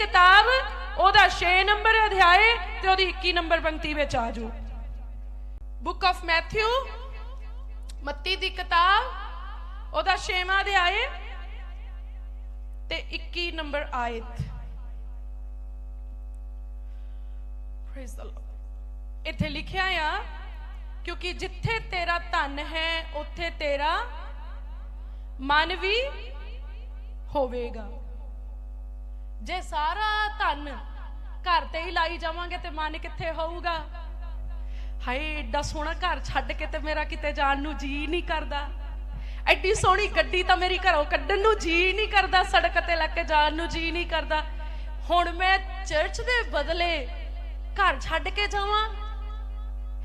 ਕਿਤਾਬ, ਉਹਦਾ 6 ਨੰਬਰ ਅਧਿਆਏ ਤੇ ਉਹਦੀ 21 ਨੰਬਰ ਪੰਕਤੀ ਵਿੱਚ ਆ ਜਾਓ। ਬੁੱਕ ਆਫ ਮੈਥਿਊ ਮੱਤੀ ਦੀ ਕਿਤਾਬ, ਉਹਦਾ 6ਵਾਂ ਅਧਿਆਏ ਤੇ 21 ਨੰਬਰ ਆਇਤ। ਪ੍ਰੇਜ਼ ਦ ਲਾਰਡ ਇੱਥੇ ਲਿਖਿਆ ਆ, ਕਿਉਂਕਿ ਜਿੱਥੇ ਤੇਰਾ ਧਨ ਹੈ, ਉੱਥੇ ਤੇਰਾ ਮਨ ਵੀ ਹੋਵੇਗਾ। ਜੇ ਸਾਰਾ ਧਨ ਘਰ ਤੇ ਹੀ ਲਾਈ ਜਾਵਾਂਗੇ ਤੇ ਮਨ ਕਿੱਥੇ ਹੋਊਗਾ? ਹਾਏ, ਏਡਾ ਸੋਹਣਾ ਘਰ ਛੱਡ ਕੇ ਤੇ ਮੇਰਾ ਕਿਤੇ ਜਾਣ ਨੂੰ ਜੀ ਨਹੀਂ ਕਰਦਾ। ਐਡੀ ਸੋਹਣੀ ਗੱਡੀ ਤਾਂ ਮੇਰੀ ਘਰੋਂ ਕੱਢਣ ਨੂੰ ਜੀ ਨਹੀਂ ਕਰਦਾ, ਸੜਕ ਤੇ ਲੈ ਕੇ ਜਾਣ ਨੂੰ ਜੀ ਨਹੀਂ ਕਰਦਾ। ਹੁਣ ਮੈਂ ਚਰਚ ਦੇ ਬਦਲੇ ਘਰ ਛੱਡ ਕੇ ਜਾਵਾਂ?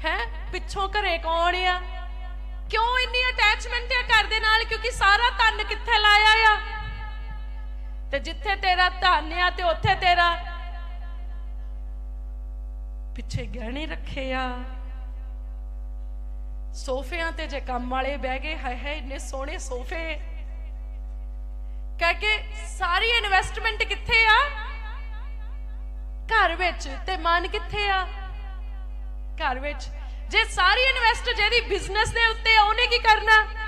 ਹੈ? ਪਿੱਛੋਂ ਘਰੇ ਕੌਣ ਆ? ਕਿਉਂ ਇੰਨੀ ਅਟੈਚਮੈਂਟ ਆ ਘਰ ਦੇ ਨਾਲ? ਕਿਉਂਕਿ ਸਾਰਾ ਧਨ ਕਿੱਥੇ ਲਾਇਆ ਆ? ਤੇ ਜਿੱਥੇ ਤੇਰਾ ਧਨ ਆ ਤੇ ਉੱਥੇ ਤੇਰਾ ਪਿੱਛੇ ਗਹਿਣੇ ਰੱਖੇ ਆ। ਸੋਫਿਆਂ ਤੇ ਜੇ ਕੰਮ ਵਾਲੇ ਬਹਿ ਗਏ, ਹਾਏ ਹਾਏ, ਇੰਨੇ ਸੋਹਣੇ ਸੋਫੇ। ਕਹਿ ਕੇ ਸਾਰੀ ਇਨਵੈਸਟਮੈਂਟ ਕਿੱਥੇ ਆ? ਘਰ ਵਿੱਚ ਤੇ ਮਨ ਕਿੱਥੇ ਆ? ਘਰ ਵਿੱਚ। ਜੇ ਸਾਰੀ ਇਨਵੈਸਟ ਜਿਹਦੀ ਬਿਜ਼ਨਸ ਦੇ ਉੱਤੇ ਉਹਨੇ ਕੀ ਕਰਨਾ?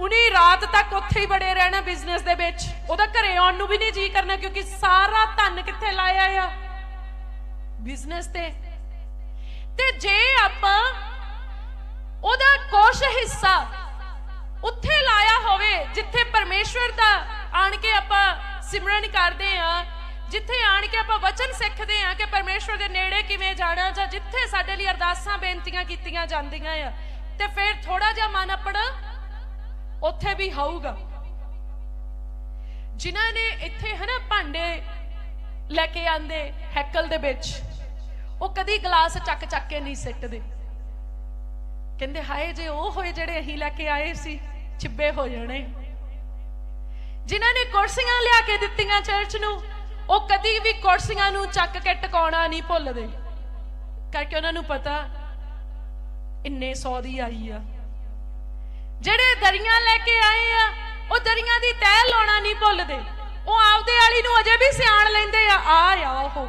ਉਹਨੇ ਰਾਤ ਤੱਕ ਉੱਥੇ ਹੀ ਬੜੇ ਰਹਿਣਾ ਬਿਜ਼ਨਸ ਦੇ ਵਿੱਚ। ਉਹਦਾ ਘਰੇ ਆਉਣ ਨੂੰ ਵੀ ਨਹੀਂ ਜੀ ਕਰਨਾ ਕਿਉਂਕਿ ਸਾਰਾ ਧਨ ਕਿੱਥੇ ਲਾਇਆ ਆ? ਬਿਜ਼ਨਸ ਤੇ। ਤੇ ਜੇ ਆਪਾਂ ਉਹਦਾ ਕੁਛ ਹਿੱਸਾ ਉੱਥੇ ਲਾਇਆ ਹੋਵੇ, ਜਿੱਥੇ ਪਰਮੇਸ਼ਵਰ ਦਾ ਆਣ ਕੇ ਆਪਾਂ ਸਿਮਰਨ ਕਰਦੇ ਆ ਜਿੱਥੇ ਆਣ ਕੇ ਆਪਾਂ ਵਚਨ ਸਿੱਖਦੇ ਆ ਕਿ ਪਰਮੇਸ਼ਵਰ ਦੇ ਨੇੜੇ ਕਿਵੇਂ ਜਾਣਾ ਜਾਂ ਜਿੱਥੇ ਸਾਡੇ ਲਈ ਅਰਦਾਸਾਂ ਬੇਨਤੀਆਂ ਕੀਤੀਆਂ ਜਾਂਦੀਆਂ ਆ, ਤੇ ਫਿਰ ਥੋੜਾ ਜਿਹਾ ਮਨ ਆਪਣਾ ਉੱਥੇ ਵੀ ਹੋਊਗਾ। ਜਿਨ੍ਹਾਂ ਨੇ ਇੱਥੇ ਹਨਾ ਭਾਂਡੇ ਲੈ ਕੇ ਆਂਦੇ ਹੈਕਲ ਦੇ ਵਿੱਚ, ਉਹ ਕਦੀ ਗਲਾਸ ਚੱਕ ਚੱਕ ਕੇ ਨਹੀਂ ਸਿੱਟਦੇ। ਕਹਿੰਦੇ ਹਾਏ ਜੇ ਉਹ ਹੋਏ ਜਿਹੜੇ ਅਸੀਂ ਲੈ ਕੇ ਆਏ ਸੀ, ਚਿੱਬੇ ਹੋ ਜਾਣੇ। ਜਿਨ੍ਹਾਂ ਨੇ ਕੁਰਸੀਆਂ ਲਿਆ ਕੇ ਦਿੱਤੀਆਂ ਚਰਚ ਨੂੰ, ਉਹ ਕਦੀ ਵੀ ਕੁਰਸੀਆਂ ਨੂੰ ਚੱਕ ਕੇ ਟਿਕਾਉਣਾ ਨਹੀਂ ਭੁੱਲਦੇ। ਕਰਕੇ ਉਹਨਾਂ ਨੂੰ ਪਤਾ, ਇੰਨੇ ਸੌ ਦੀ ਆਈ ਆ। ਜਿਹੜੇ ਦਰੀਆਂ ਲੈ ਕੇ ਆਏ ਆ, ਉਹ ਦਰੀਆਂ ਦੀ ਤਹਿ ਲਾਉਣਾ ਨਹੀਂ ਭੁੱਲਦੇ। ਉਹ ਆਪਦੇ ਵਾਲੀ ਨੂੰ ਅਜੇ ਵੀ ਸਿਆਣ ਲੈਂਦੇ ਆ ਆ ਆ, ਉਹ।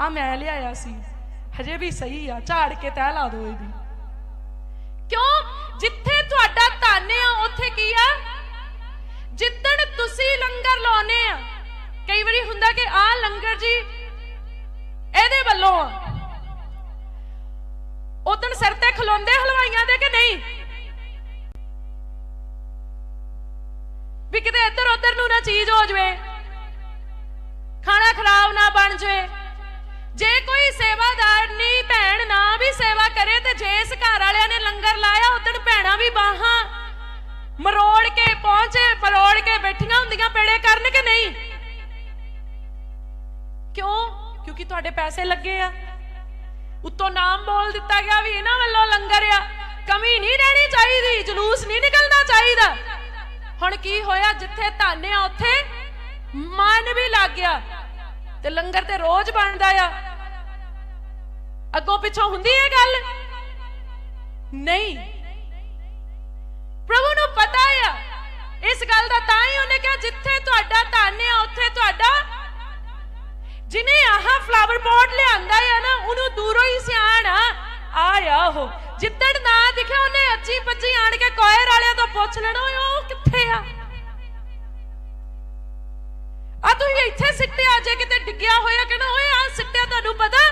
ਆ ਮੈਂ ਲਿਆਇਆ ਸੀ। ਹਜੇ ਵੀ ਸਹੀ ਆ, ਝਾੜ ਕੇ ਤਹਿ ਲਾ ਦੋ ਇਹਦੀ ਕਿਉਂ? ਜਿੱਥੇ ਤੁਹਾਡਾ ਧਨ ਆ, ਉੱਥੇ ਕੀ ਆ? ਜਿੱਦਣ ਤੁਸੀਂ ਲੰਗਰ ਲਾਉਨੇ ਆ, ਕਈ ਵਾਰੀ ਹੁੰਦਾ ਕਿ ਆ ਲੰਗਰ ਜੀ, ਇਹਦੇ ਵੱਲੋਂ ਆ। ਉਦੋਂ ਸਿਰ ਤੇ ਖਲੋਂਦੇ ਹਲਵਾਈਆਂ ਦੇ ਕਿ ਨਹੀਂ ਵੀ ਕਿਤੇ ਇੱਧਰ ਉੱਧਰ ਨੂੰ ਨਾ ਚੀਜ਼ ਹੋ ਜਵੇ। ਖਾਣਾ ਖਰਾਬ ਨਾ ਬਣ ਜਵੇ। ਜੇ ਕੋਈ ਸੇਵਾਦਾਰ ਨਹੀਂ ਭੈਣ ਨਾ ਵੀ ਸੇਵਾ ਕਰੇ ਤੇ ਜੇ ਇਸ ਘਰ ਵਾਲਿਆਂ ਨੇ ਲੰਗਰ ਲਾਇਆ ਉਦੋਂ ਭੈਣਾਂ ਵੀ ਬਾਹਾਂ। ਮਰੋੜ ਕੇ ਪਹੁੰਚੇ, ਪਰੋੜ ਕੇ ਬੈਠੀਆਂ ਹੁੰਦੀਆਂ, ਪੇੜੇ ਕਰਨ ਕਿ ਨਹੀਂ? ਕਿਉਂ? ਕਿਉਂਕਿ ਤੁਹਾਡੇ ਪੈਸੇ ਲੱਗੇ ਆ। ਉੱਤੋਂ ਨਾਮ ਬੋਲ ਦਿੱਤਾ ਗਿਆ ਵੀ ਇਹਨਾਂ ਵੱਲੋਂ ਲੰਗਰ ਆ। ਕਮੀ ਨਹੀਂ ਰਹਿਣੀ ਚਾਹੀਦੀ, ਜਲੂਸ ਨਹੀਂ ਨਿਕਲਣਾ ਚਾਹੀਦਾ। ਹੁਣ ਕੀ ਹੋਇਆ? ਜਿੱਥੇ ਧਾਨਿਆ, ਉੱਥੇ ਮਨ ਵੀ ਲੱਗ ਗਿਆ ਤੇ ਲੰਗਰ ਤੇ ਰੋਜ਼ ਬਣਦਾ ਆ। ਅੱਗੋਂ ਪਿੱਛੋਂ ਹੁੰਦੀ ਹੈ ਗੱਲ? ਨਹੀਂ। ਪ੍ਰਭੂ ਨੂੰ ਪਤਾ ਆ। ਇਸ ਗੱਲ ਦਾ ਤਾਂ ਹੀ ਉਹਨੇ ਕਿਹਾ, ਜਿੱਥੇ ਤੁਹਾਡਾ ਧਨ ਆ ਉੱਥੇ ਤੁਹਾਡਾ ਜਿਨੇ ਆਹ ਫਲਾਵਰ ਪੋਟ ਲਿਆਂਦਾ ਆ ਨਾ, ਉਹਨੂੰ ਦੂਰੋਂ ਹੀ ਸਿਆਣ ਆ। ਆਇਆ ਉਹ। ਜਿੱਦਣ ਨਾ ਦਿਖਿਆ, ਉਹਨੇ ਅੱਜੀ ਪੱਜੀ ਆਣ ਕੇ ਕੋਇਰ ਵਾਲਿਆਂ ਤੋਂ ਪੁੱਛ ਲੈਣਾ ਉਹ ਕਿੱਥੇ ਆ। ਆ ਤੁਸੀਂ ਇੱਥੇ ਸਿੱਟਿਆ, ਜੇ ਕਿਤੇ ਡਿੱਗਿਆ ਹੋਇਆ ਕਹਿੰਦਾ, ਓਏ ਆ ਸਿੱਟਿਆ ਤੁਹਾਨੂੰ ਪਤਾ?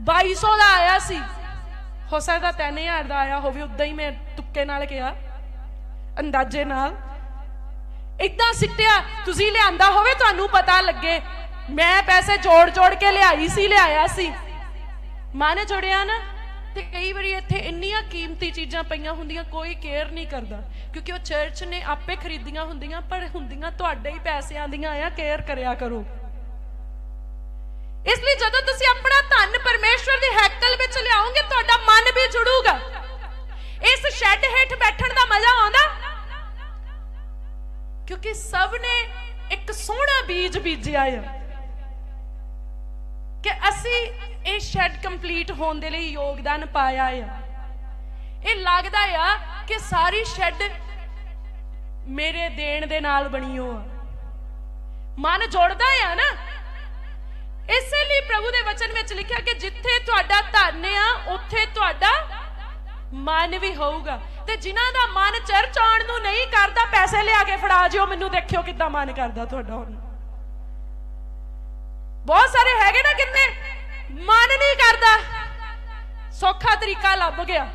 2200 ਦਾ ਆਇਆ ਸੀ। ਹੋ ਸਕਦਾ 3000 ਦਾ ਆਇਆ ਹੋਵੇ, ਉਦਾਂ ਹੀ ਮੈਂ ਤੁੱਕੇ ਨਾਲ ਕਿਹਾ, ਅੰਦਾਜ਼ੇ ਨਾਲ। ਇਦਾਂ ਸਿੱਟਿਆ, ਤੁਸੀਂ ਲਿਆਂਦਾ ਹੋਵੇ, ਤੁਹਾਨੂੰ ਪਤਾ ਲੱਗੇ। ਮੈਂ ਪੈਸੇ ਜੋੜ ਜੋੜ ਕੇ ਲਿਆਈ ਸੀ, ਲਿਆਇਆ ਸੀ। ਮਨ ਜੁੜਿਆ ਨਾ, ਤੇ ਕਈ ਵਾਰੀ ਇੱਥੇ ਇੰਨੀਆਂ ਕੀਮਤੀ ਚੀਜ਼ਾਂ ਪਈਆਂ ਹੁੰਦੀਆਂ, ਕੋਈ ਕੇਅਰ ਨਹੀਂ ਕਰਦਾ। ਕਿਉਂਕਿ ਉਹ ਚਰਚ ਨੇ ਆਪੇ ਖਰੀਦੀਆਂ ਹੁੰਦੀਆਂ, ਪਰ ਹੁੰਦੀਆਂ ਤੁਹਾਡੇ ਹੀ ਪੈਸਿਆਂ ਦੀਆਂ ਆ ਕੇਅਰ ਕਰਿਆ ਕਰੋ। ਇਸ ਲਈ ਜਦੋਂ ਤੁਸੀਂ ਆਪਣਾ ਧਨ ਪਰਮੇਸ਼ਵਰ ਦੀ ਹੈਕਲ ਵਿੱਚ ਲਿਆਓਗੇ, ਤੁਹਾਡਾ ਮਨ ਵੀ ਜੁੜੂਗਾ। ਇਸ ਸ਼ੈੱਡ ਹੇਠ ਬੈਠਣ ਦਾ ਮਜ਼ਾ ਆਉਂਦਾ? ਕਿਉਂਕਿ ਸਭ ਨੇ ਇੱਕ ਸੋਹਣਾ ਬੀਜ ਬੀਜਿਆ ਆ। ਕਿ ਅਸੀਂ ਇਹ ਸ਼ੈੱਡ ਕੰਪਲੀਟ ਹੋਣ ਦੇ ਲਈ ਯੋਗਦਾਨ ਪਾਇਆ ਆ। ਇਹ ਲੱਗਦਾ ਆ ਕਿ ਸਾਰੀ ਸ਼ੈੱਡ ਮੇਰੇ ਦੇਣ ਦੇ ਨਾਲ ਬਣੀ ਹੋ ਆ। ਮਨ ਜੁੜਦਾ ਆ ਨਾ। ਇਸੇ ਲਈ ਪ੍ਰਭੂ ਦੇ ਵਚਨ ਵਿੱਚ ਲਿਖਿਆ ਕਿ ਜਿੱਥੇ ਤੁਹਾਡਾ ਧਨ ਆ, ਉੱਥੇ ਤੁਹਾਡਾ ਮਨ ਵੀ ਹੋਊਗਾ। ਤੇ ਜਿਨ੍ਹਾਂ ਦਾ ਮਨ ਚਰਚ ਆਉਣ ਨੂੰ ਨਹੀਂ ਕਰਦਾ, ਪੈਸੇ ਲਿਆ ਕੇ ਫੜਾ ਜਿਓ। ਮੈਨੂੰ ਦੇਖਿਓ ਕਿੱਦਾਂ ਮਨ ਕਰਦਾ ਤੁਹਾਡਾ ਹੁਣ। ਬਹੁਤ ਸਾਰੇ ਹੈਗੇ ਨਾ ਕਿੰਨੇ। ਮਨ ਨਹੀਂ ਕਰਦਾ। ਸੌਖਾ ਤਰੀਕਾ ਲੱਭ ਗਿਆ।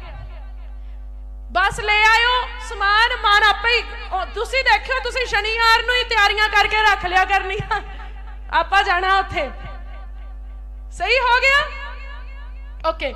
ਬਸ ਲੈ ਆਇਓ, ਸਮਾਨ ਮਾਨ ਆਪੇ ਹੀ ਉਹ ਤੁਸੀਂ ਦੇਖਿਓ, ਤੁਸੀਂ ਸ਼ਨੀਵਾਰ ਨੂੰ ਹੀ ਤਿਆਰੀਆਂ ਕਰਕੇ ਰੱਖ ਲਿਆ ਕਰਨੀਆਂ। ਆਪਾਂ ਜਾਣਾ ਉੱਥੇ। ਸਹੀ ਹੋ ਗਿਆ? ਓਕੇ